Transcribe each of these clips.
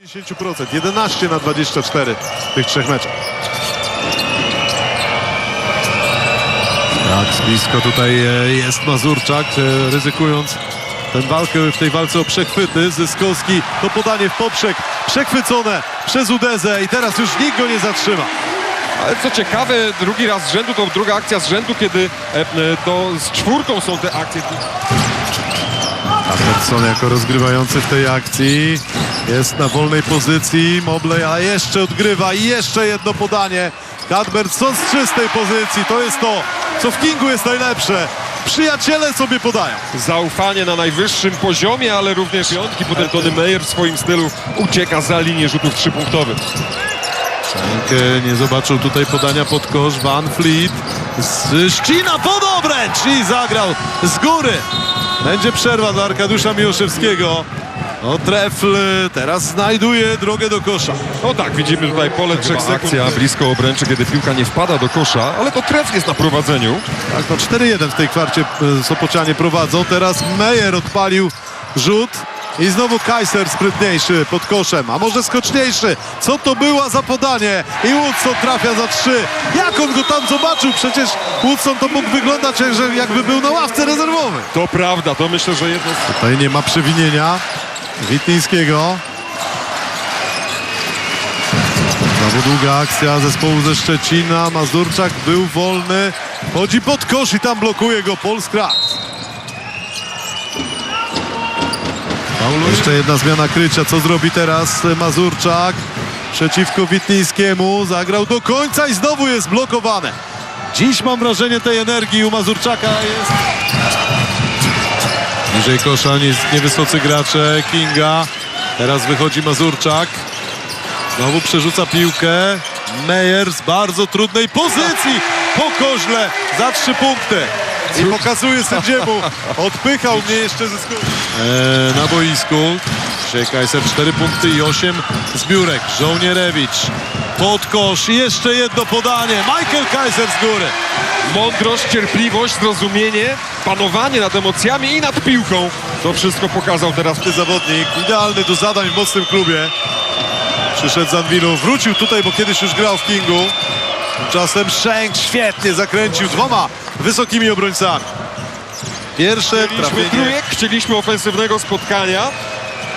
50%, 11 na 24 w tych trzech meczach. Tak, blisko tutaj e, jest Mazurczak, e, ryzykując tę walkę w tej walce o przechwyty. Zyskowski to podanie w poprzek, przechwycone przez Udezę i teraz już nikt go nie zatrzyma. Ale co ciekawe, drugi raz z rzędu, to druga akcja z rzędu, kiedy e, to z czwórką są te akcje. Anderson jako rozgrywający w tej akcji jest na wolnej pozycji. Mobley, a jeszcze odgrywa i jeszcze jedno podanie. Cadbertson z czystej pozycji. To jest to, co w Kingu jest najlepsze. Przyjaciele sobie podają. Zaufanie na najwyższym poziomie, ale również piątki. Potem Tony Meyer w swoim stylu ucieka za linię rzutów trzypunktowych. Schenk e, nie zobaczył tutaj podania pod kosz. Van Fleet ścina pod obręcz i zagrał z góry. Będzie przerwa dla Arkadiusza Miłoszewskiego. No trefl teraz znajduje drogę do kosza. No tak, widzimy tutaj pole trzech sekund. Akcja blisko obręczy, kiedy piłka nie wpada do kosza, ale to tref jest na prowadzeniu. Tak, no 4-1 w tej kwarcie e, Sopocianie prowadzą. Teraz Meyer odpalił rzut. I znowu Kaiser sprytniejszy pod koszem, a może skoczniejszy. Co to była za podanie? I Woodson trafia za trzy. Jak on go tam zobaczył? Przecież Woodson to mógł wyglądać, że jakby był na ławce rezerwowej. To prawda, to myślę, że jedno z... Tutaj nie ma przewinienia Witlińskiego. Znowu długa akcja zespołu ze Szczecina. Mazurczak był wolny. Chodzi pod kosz i tam blokuje go Paul Skraks. Jeszcze jedna zmiana krycia. Co zrobi teraz Mazurczak? Przeciwko Witlińskiemu. Zagrał do końca i znowu jest blokowane. Dziś mam wrażenie tej energii u Mazurczaka jest Niżej kosza nie, niewysocy gracze Kinga. Teraz wychodzi Mazurczak. Znowu przerzuca piłkę. Meyer z bardzo trudnej pozycji po koźle za trzy punkty. I pokazuje sędziemu. Odpychał mnie jeszcze ze skóry. Eee, na boisku. Dzisiaj Kaiser 4 punkty i 8 zbiórek. Żołnierewicz pod kosz. I jeszcze jedno podanie. Michael Kaiser z góry. Mądrość, cierpliwość, zrozumienie, panowanie nad emocjami i nad piłką. To wszystko pokazał teraz Ty zawodnik, idealny do zadań w mocnym klubie. Przyszedł z Anwilu, wrócił tutaj, bo kiedyś już grał w Kingu. Tymczasem Shank świetnie zakręcił dwoma wysokimi obrońcami. Pierwsze Chcieliśmy trafienie trójek, chcieliśmy ofensywnego spotkania.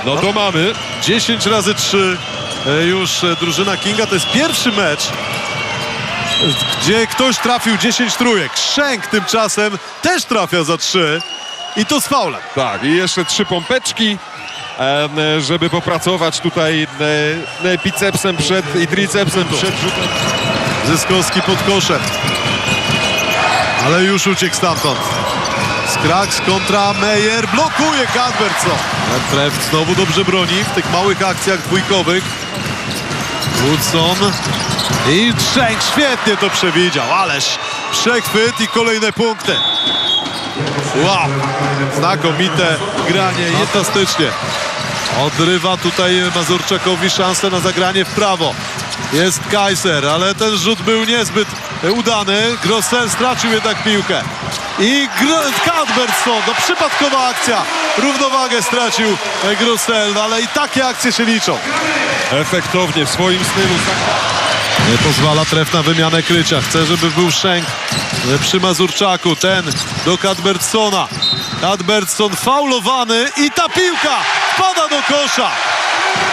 No to mamy. 10 razy 3 już e, drużyna Kinga. To jest pierwszy mecz, gdzie ktoś trafił 10 trójek. Shank tymczasem też trafia za 3 i to z faulem. Tak, i jeszcze trzy pompeczki, em, żeby popracować tutaj e, e, bicepsem przed i tricepsem przed rzutem. Zyskowski pod koszem. Ale już uciekł stamtąd. Skraks kontra Meyer. Blokuje Cadbertson. Tref znowu dobrze broni w tych małych akcjach dwójkowych. Woodson. I Trzęk świetnie to przewidział. Ależ przechwyt i kolejne punkty. Wow. Znakomite granie. Fantastycznie. Odrywa tutaj Mazurczakowi szansę na zagranie w prawo. Jest Kaiser, ale ten rzut był niezbyt udany. Grossel stracił jednak piłkę. I Cadbertson, no przypadkowa akcja. Równowagę stracił Grossel, ale i takie akcje się liczą. Efektownie w swoim stylu. Nie pozwala tref na wymianę krycia. Chce, żeby był Szenk przy Mazurczaku. Ten do Cadbertsona. Cadbertson faulowany i ta piłka wpada do kosza.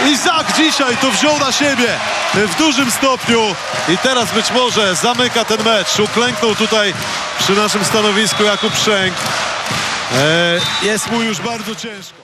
Izak dzisiaj to wziął na siebie w dużym stopniu i teraz być może zamyka ten mecz. Uklęknął tutaj przy naszym stanowisku Jakub Szenk. E, jest mu już bardzo ciężko.